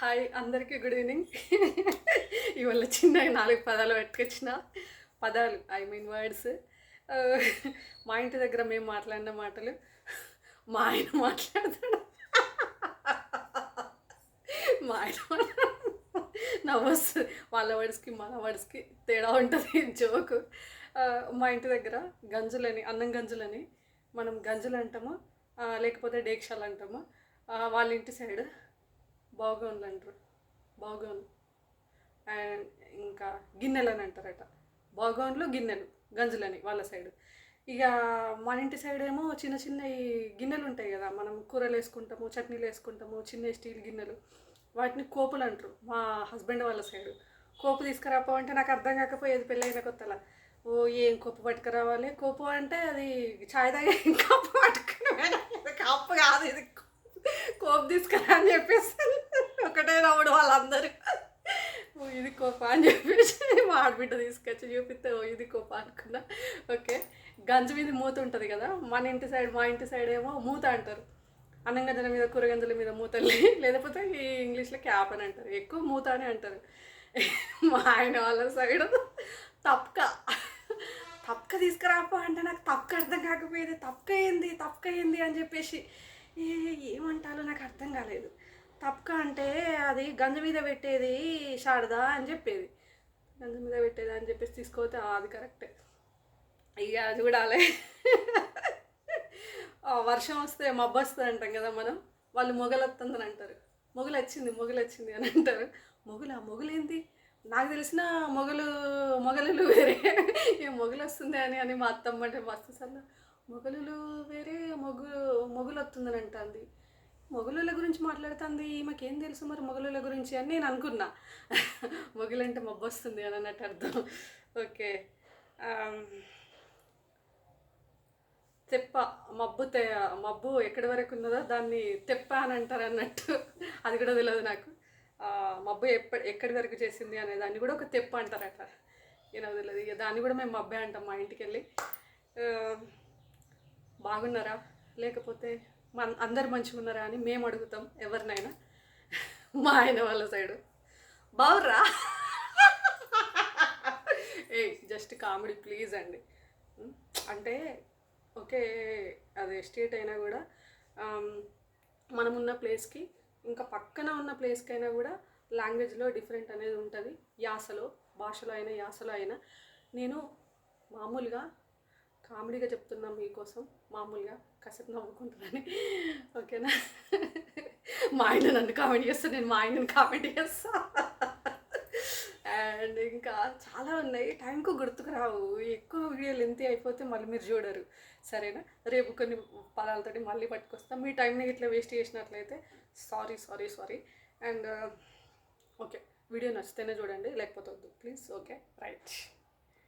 Hi అందరికీ good evening. ఇవాళ చిన్నగా నాలుగు పదాలు పెట్టుకొచ్చిన. పదాలు ఐ మీన్ వర్డ్స్ మా ఇంటి దగ్గర మేము మాట్లాడిన మాటలు. మా ఆయన మాట్లాడతాడు. మా ఆయన నవ్వస్ వాళ్ళ వర్డ్స్కి మన వర్డ్స్కి తేడా ఉంటుంది. జోకు. మా ఇంటి దగ్గర గంజులని అన్నం గంజులని మనం గంజులు అంటాము? లేకపోతే డేక్షాలు అంటాము? వాళ్ళ ఇంటి సైడ్ బాగోన్లు అంటారు. బాగోన్. అండ్ ఇంకా గిన్నెలు అని అంటారట. బాగోన్లు గిన్నెలు గంజులని వాళ్ళ సైడ్. ఇక మన ఇంటి సైడ్ ఏమో చిన్న చిన్న ఈ గిన్నెలు ఉంటాయి కదా. మనం కూరలు వేసుకుంటాము చట్నీలు వేసుకుంటాము చిన్న స్టీల్ గిన్నెలు. వాటిని కోపులు అంటారు మా హస్బెండ్ వాళ్ళ సైడ్. కోపు తీసుకురాపో అంటే నాకు అర్థం కాకపోయేది పెళ్ళైన కొత్తలా. ఓ ఏం కోపు పట్టుకురావాలి? కోపు అంటే అది చాయ్ తాగే కప్పు పట్టుకుని కప్పు కాదు ఇది. కోపు తీసుకురా అని చెప్పేసి ఒకటే నవ్వుడు వాళ్ళందరూ ఓ ఇది కోప అని చెప్పేసి మా ఆడబిడ్డ తీసుకొచ్చి చూపిస్తే ఓ ఇది కోప అనుకున్నా. ఓకే. గంజ మీద మూత ఉంటుంది కదా మన ఇంటి సైడ్ మా ఇంటి సైడ్ ఏమో మూత అంటారు. అన్నంగంజల మీద కూరగంజల మీద మూతల్ని లేకపోతే ఈ ఇంగ్లీష్లో క్యాప్ అని అంటారు. ఎక్కువ మూత అని అంటారు. మా ఆయన వాళ్ళ సైడ్ తప్పక తప్పక తీసుకురాపో అంటే నాకు తప్పక అర్థం కాకపోయేది. తప్పక ఏంది? తప్పక ఏంది? అని చెప్పేసి. ఏ ఏమంటారో నాకు అర్థం కాలేదు. తప్పక అంటే అది గంజ మీద పెట్టేది శారదా అని చెప్పేది. గంజ మీద పెట్టేది అని చెప్పేసి తీసుకోతే అది కరెక్టే. ఇక చూడాలి వర్షం వస్తే మబ్బు వస్తుంది అంటాం కదా మనం. వాళ్ళు మొగలు వస్తుందని అంటారు. మొగలు వచ్చింది వచ్చింది అని అంటారు. మొగుల? ఆ నాకు తెలిసిన మొగలు మొగలులు వేరే. ఏ మొగలు వస్తుంది అని అని మా అత్తమ్మ అంటే మస్తు సార్లు మొగలులు వేరే మొగు మొగులు వస్తుందని అంటుంది. మొగలుల గురించి మాట్లాడుతుంది ఈమెకేం తెలుసు మరి మొగలుల గురించి అని నేను అనుకున్నా. మొగలంటే మబ్బు వస్తుంది అని అన్నట్టు అర్థం. ఓకే. తెప్ప మబ్బు తె మబ్బు ఎక్కడి వరకు ఉన్నదో దాన్ని తెప్ప అని అంటారు అన్నట్టు. అది కూడా తెలియదు నాకు. మబ్బు ఎప్ప ఎక్కడి వరకు చేసింది అనే దాన్ని కూడా ఒక తెప్ప అంటారట. ఏమో తెలియదు ఇక దాన్ని కూడా మేము మబ్బే అంటాం మా ఇంటికి వెళ్ళి బాగున్నారా? లేకపోతే మన అందరు మంచిగా ఉన్నారా అని మేము అడుగుతాం ఎవరినైనా. మా ఆయన వాళ్ళ సైడు. బావుర్రా? ఏ జస్ట్ కామెడీ ప్లీజ్ అండి. అంటే ఓకే అది ఎస్టేట్ అయినా కూడా మనం ఉన్న ప్లేస్కి ఇంకా పక్కన ఉన్న ప్లేస్కి అయినా కూడా లాంగ్వేజ్లో డిఫరెంట్ అనేది ఉంటుంది. యాసలో భాషలో అయినా యాసలో అయినా. నేను మామూలుగా కామెడీగా చెప్తున్నాం మీకోసం మామూలుగా కాసేపు నవ్వుకుంటున్నాను ఓకేనా? మా ఆయన నన్ను కామెడీ చేస్తాను నేను మా ఆయనను కామెడీ చేస్తా. అండ్ ఇంకా చాలా ఉన్నాయి. టైంకు గుర్తుకు రావు. ఎక్కువ వీడియో లెంతీ అయిపోతే మళ్ళీ మీరు చూడరు. సరేనా? రేపు కొన్ని పదాలతోటి మళ్ళీ పట్టుకొస్తాం. మీ టైంని ఇట్లా వేస్ట్ చేసినట్లయితే sorry sorry sorry. And okay. Video నచ్చితేనే చూడండి లేకపోతే వద్దు. Please okay. రైట్.